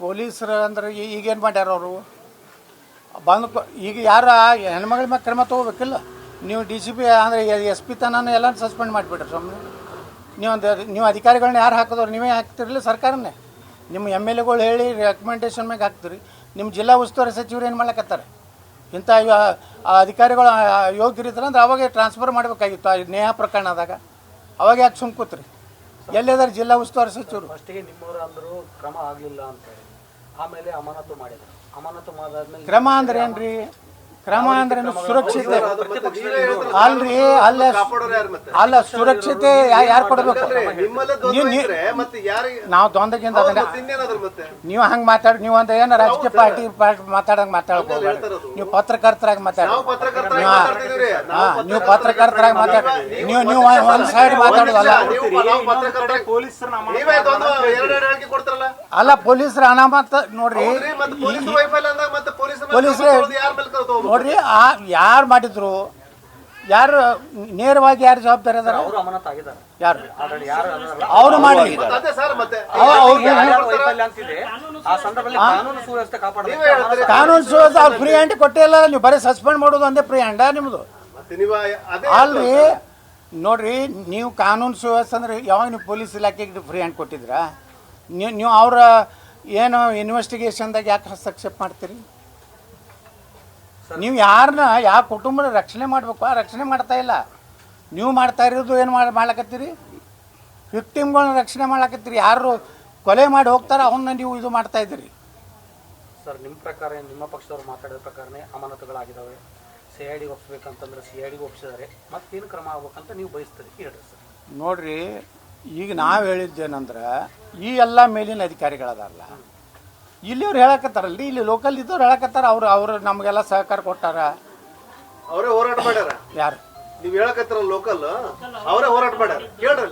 ಪೊಲೀಸರು ಅಂದ್ರೆ ಈಗೇನು ಮಾಡ್ಯಾರ ಅವರು? ಬಂದು ಈಗ ಯಾರ ಹೆಣ್ಮಗಳ ಮೇಲೆ ಕ್ರಮ ತೊಗೋಬೇಕಿಲ್ಲ? ನೀವು ಡಿ ಸಿ ಪಿ ಅಂದರೆ ಎಸ್ ಪಿ ತನನ ಎಲ್ಲ ಸಸ್ಪೆಂಡ್ ಮಾಡಿಬಿಟ್ರಿ ಸುಮ್ಮನೆ ನೀವು ಒಂದು ನೀವು ಅಧಿಕಾರಿಗಳನ್ನ ಯಾರು ಹಾಕಿದವ್ರು? ನೀವೇ ಹಾಕ್ತಿರಲಿಲ್ಲ ಸರ್ಕಾರನೇ. ನಿಮ್ಮ ಎಂ ಎಲ್ ಎಗಳು ಹೇಳಿ ರೆಕಮೆಂಡೇಶನ್ ಮ್ಯಾಗೆ ಹಾಕ್ತೀರಿ. ನಿಮ್ಮ ಜಿಲ್ಲಾ ಉಸ್ತುವಾರಿ ಸಚಿವರು ಏನು ಮಾಡ್ಲಕತ್ತಾರೆ? ಇಂಥ ಅಧಿಕಾರಿಗಳು ಯೋಗ್ಯರಿದ್ರೆ ಅಂದ್ರೆ ಅವಾಗೆ ಟ್ರಾನ್ಸ್ಫರ್ ಮಾಡಬೇಕಾಗಿತ್ತು ಆ ನೇಹ ಪ್ರಕರಣದಾಗ. ಅವಾಗ ಯಾಕೆ ಸುಮ್ ಕೂತ್ರಿ ಎಲ್ಲಿದ್ದಾರೆ ಜಿಲ್ಲಾ ಉಸ್ತುವಾರಿ ಸಚಿವರು? ಫಸ್ಟಿಗೆ ನಿಮ್ಮವರು ಅಂದರು ಕ್ರಮ ಆಗಲಿಲ್ಲ ಅಂತ ಹೇಳಿ. ಆಮೇಲೆ ಅಮಾನತು ಮಾಡಿದ್ರು. ಅಮಾನತು ಮಾಡಾದ್ಮೇಲೆ ಕ್ರಮ ಅಂದ್ರೆ ಏನ್ರಿ? ಕ್ರಮ ಅಂದ್ರೆ ಸುರಕ್ಷತೆ. ಅಲ್ರಿ ಅಲ್ಲ ಅಲ್ಲ ಸುರಕ್ಷತೆ ಯಾರು ಕೊಡಬೇಕು? ನಿಮ್ಮಲ್ಲೇ ನೀವು ಮತ್ತೆ ಯಾರಿಗೆ ನಾವು ದೊಂದಗಿಂದ ನೀವು ಹಂಗೆ ಮಾತಾಡಿ ನೀವು ಅಂದ್ರೆ ಏನು ರಾಜಕೀಯ ಪಾರ್ಟಿ ಪಾರ್ಟಿ ಮಾತಾಡಂಗೆ ಮಾತಾಡಕ್ ನೀವು ಪತ್ರಕರ್ತರಾಗಿ ಮಾತಾಡಿ ನಾವು ಪತ್ರಕರ್ತರಾಗಿ ಹಾ. ಮಾತಾಡ್ತಿದೀವ್ರಿ. ಹಾ, ನೀವು ಪತ್ರಕರ್ತರಾಗಿ ಮಾತಾಡಿ ನೀವು ನೀವು ಒಂದ್ ಸೈಡ್ ಮಾತಾಡೋದಲ್ಲ. ಅಲ್ಲ ಪೊಲೀಸರ ಅನಾಮತ ನೋಡ್ರಿ. ಪೊಲೀಸರೇ ಮತ್ತೆ ಪೊಲೀಸ್ ವೈಫಲ್ಯ ಅಂದಾಗ ಮತ್ತೆ ಪೊಲೀಸ್ ಪೊಲೀಸ್ರೇ- ಯಾರ ಮೇಲೆ ತಗೋಬೇಕು ನೋಡ್ರಿ ಆ ಯಾರು ಮಾಡಿದ್ರು ಯಾರು ನೇರವಾಗಿ ಯಾರು ಜವಾಬ್ದಾರಿ ಅದಾರ? ಅವರು ಅಮಾನತು ಆಗಿದ್ದಾರೆ. ಯಾರು? ಆಲ್ರೆಡಿ ಯಾರು ಅದರಲ್ಲ ಅವ್ರು ಮಾಡಿ ಅದೇ ಸರ್ ಮತ್ತೆ. ವೈಫಲ್ಯ ಅಂತಿದೆ? ಆ ಸಂದರ್ಭದಲ್ಲಿ ಕಾನೂನು ಸುವ್ಯವಸ್ಥೆ ಕಾಪಾಡಬೇಕು. ಕಾನೂನು ಸುವ್ಯವಸ್ಥೆ ಅವ್ರು ಫ್ರೀ ಹ್ಯಾಂಡ್ ಕೊಟ್ಟಿಲ್ಲ ನೀವು ಬರೀ ಸಸ್ಪೆಂಡ್ ಮಾಡೋದು ಅಂದೇ ಫ್ರೀ ಹ್ಯಾಂಡ ನಿಮ್ಮದು ಮತ್ತೆ ನೀವು ಅದೇ ಅಲ್ರಿ ನೋಡ್ರಿ ನೀವು ಕಾನೂನು ಸುವ್ಯವಸ್ಥೆ ಅಂದ್ರೆ ಯಾವಾಗ ನೀವು ಪೊಲೀಸ್ ಇಲಾಖೆಗೆ ಫ್ರೀ ಹ್ಯಾಂಡ್ ಕೊಟ್ಟಿದ್ರಾ ನೀವು ನೀವು ಅವರ ಏನು ಇನ್ವೆಸ್ಟಿಗೇಷನ್ದಾಗ ಯಾಕೆ ಹಸ್ತಕ್ಷೇಪ ಮಾಡ್ತೀರಿ? ನೀವು ಯಾರನ್ನ ಯಾವ ಕುಟುಂಬದ ರಕ್ಷಣೆ ಮಾಡಬೇಕು? ಆ ರಕ್ಷಣೆ ಮಾಡ್ತಾ ಇಲ್ಲ. ನೀವು ಮಾಡ್ತಾ ಇರೋದು ಏನು ಮಾಡಿ ಮಾಡ್ಲಕತ್ತೀರಿ? ವಿಕ್ಟಿಮ್ಗಳನ್ನ ರಕ್ಷಣೆ ಮಾಡ್ಲಕತ್ತೀರಿ. ಯಾರು ಕೊಲೆ ಮಾಡಿ ಹೋಗ್ತಾರ ಅವನ್ನ ನೀವು ಇದು ಮಾಡ್ತಾ ಇದ್ದೀರಿ. ಸರ್ ನಿಮ್ಮ ಪ್ರಕಾರ ನಿಮ್ಮ ಪಕ್ಷದವರು ಮಾತಾಡಿದ ಪ್ರಕಾರನೇ ಅಮಾನತುಗಳಾಗಿದ್ದಾವೆ ಸಿ ಐ ಡಿಗೆ ಒಪ್ಪಿಸ್ಬೇಕಂತಂದ್ರೆ ಸಿ ಐ ಡಿಗೆ ಒಪ್ಪಿಸಿದ್ದಾರೆ ಮತ್ತೇನು ಕ್ರಮ ಆಗ್ಬೇಕಂತ ನೀವು ಬಯಸ್ತೀರಿ? ಹೇಳ್ರಿ ಸರ್. ನೋಡ್ರಿ ಈಗ ನಾವು ಹೇಳಿದ್ದೇನಂದ್ರೆ ಈ ಎಲ್ಲ ಮೇಲಿನ ಅಧಿಕಾರಿಗಳದಾರಲ್ಲ ಇಲ್ಲಿ ಅವ್ರು ಹೇಳಕತ್ತಾರಲ್ರಿ? ಇಲ್ಲಿ ಲೋಕಲ್ ಇದ್ದವ್ರು ಹೇಳಕತ್ತಾರ ಅವ್ರು ಅವ್ರು ನಮಗೆಲ್ಲ ಸಹಕಾರ ಕೊಟ್ಟಾರ. ಅವರೇ ಹೋರಾಟ ಮಾಡ್ಯಾರ? ಯಾರು? ನೀವ್ ಹೇಳಕತ್ತಿರ ಲೋಕಲ್ ಅವರೇ ಹೋರಾಟ ಮಾಡ್ಯಾರ? ಕೇಳ್ರಿ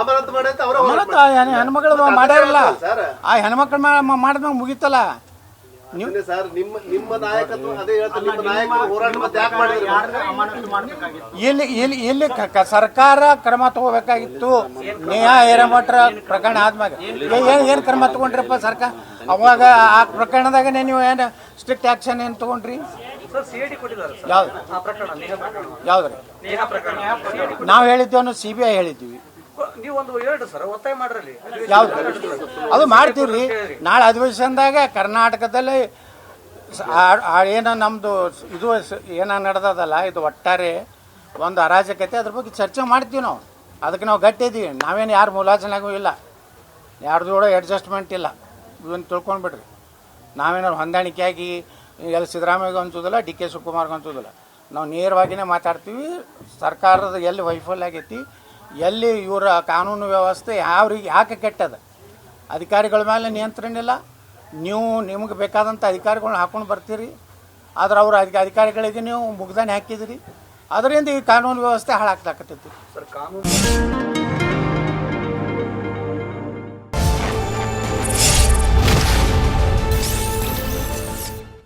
ಅಮಾನತ್ ಮಾಡಿ ಅಂತ. ಅವರೇ ಹೋರಾಟ ಮತ್ತ ಹೆಣ್- ಹೆಣ್ಮಕ್ಳು ಮಾಡ್ಯಾರಲ್ಲ ಸರ್. ಆ ಹೆಣ್ಮಕ್ಳು ಮಾಡಿದ್ಮೇಲೆ ಮುಗೀತಲ್ಲ? ಅದನ್ನೇ ಸರ್ ನಿಮ್ಮ ನಿಮ್ಮ ನಾಯಕತ್ವ ಅದೇ ಹೇಳ್ತಾರೆ ನಿಮ್ಮ ನಾಯಕರು ಹೋರಾಟ ಮತ್ತೆ ಯಾಕೆ ಮಾಡಿದ್ರಿ? ಇಲ್ಲಿ ಇಲ್ಲಿ ಇಲ್ಲಿ ಕ- ಸರ್ಕಾರ ಕ್ರಮ ತಗೋಬೇಕಾಗಿತ್ತು? ನೇಹಾ ಹಿರೇಮಠರ ಪ್ರಕರಣ ಆದ್ಮ್ಯಾಗ. ಏನು ಏನು ಕ್ರಮ ತಗೊಂಡ್ರಪ್ಪ ಸರ್ಕಾರ? ಅವಾಗ ಆ ಪ್ರಕರಣದಾಗ ನೀವು ಏನು ಸ್ಟ್ರಿಕ್ಟ್ ಆಕ್ಷನ್ ಏನು ತಗೊಂಡ್ರಿ? ಸರ್ ಕೊಟ್ಟಿದ್ದಾರೆ ಸರ್. ಯಾವ್ದು? ಆ ಪ್ರಕರಣ ನೇಹ ಪ್ರಕರಣ. ಯಾವ್ದ್ರಿ? ನಾವ್ ಪ್ರಕರಣ. ನಾವು ಹೇಳಿದ್ದೇವನು ಸಿ ಬಿ ಐ ಹೇಳಿದ್ದೀವಿ. ನೀವು ಒಂದು ಅದು ಮಾಡ್ತೀವ್ರಿ. ನಾಳೆ ಅಧಿವೇಶನದಾಗ ಕರ್ನಾಟಕದಲ್ಲಿ ಏನೋ ನಮ್ಮದು ಇದು ಏನ ನಡೆದದಲ್ಲ, ಇದು ಒಟ್ಟಾರೆ ಒಂದು ಅರಾಜಕತೆ. ಅದ್ರ ಬಗ್ಗೆ ಚರ್ಚೆ ಮಾಡ್ತೀವಿ ನಾವು. ಅದಕ್ಕೆ ನಾವು ಗಟ್ಟಿ ಇದ್ದೀವಿ ನಾವೇನು ಯಾರು ಮುಲಾಜನಾಗೂ ಇಲ್ಲ. ಯಾರ್ದು ಕೂಡ ಅಡ್ಜಸ್ಟ್ಮೆಂಟ್ ಇಲ್ಲ. ಇವನ್ ತಿಳ್ಕೊಂಡ್ಬಿಡ್ರಿ ನಾವೇನಾದ್ರು ಹೊಂದಾಣಿಕೆಯಾಗಿ ಎಲ್ಲಿ ಸಿದ್ದರಾಮಯ್ಯಗೆ ಅನ್ಸೋದಿಲ್ಲ, ಡಿ ಕೆ ಶಿವಕುಮಾರ್ಗೆ ಅನ್ಸೋದಿಲ್ಲ. ನಾವು ನೇರವಾಗಿಯೇ ಮಾತಾಡ್ತೀವಿ. ಸರ್ಕಾರದ ಎಲ್ಲಿ ವೈಫಲ್ಯ ಆಗೈತಿ ಎಲ್ಲಿ ಇವರ ಕಾನೂನು ವ್ಯವಸ್ಥೆ ಯಾವ್ರಿಗೆ ಯಾಕೆ ಕೆಟ್ಟದ? ಅಧಿಕಾರಿಗಳ ಮೇಲೆ ನಿಯಂತ್ರಣ ಇಲ್ಲ. ನೀವು ನಿಮಗೆ ಬೇಕಾದಂಥ ಅಧಿಕಾರಿಗಳನ್ನ ಹಾಕೊಂಡು ಬರ್ತೀರಿ. ಆದ್ರೆ ಅವರು ಅಧಿಕ ಅಧಿಕಾರಿಗಳಿಗೆ ನೀವು ಮುಗ್ದಾನೆ ಹಾಕಿದಿರಿ. ಅದರಿಂದ ಈ ಕಾನೂನು ವ್ಯವಸ್ಥೆ ಹಾಳಾಗ್ತಾಕತ್ತೈತಿ ಸರ್, ಕಾನೂನು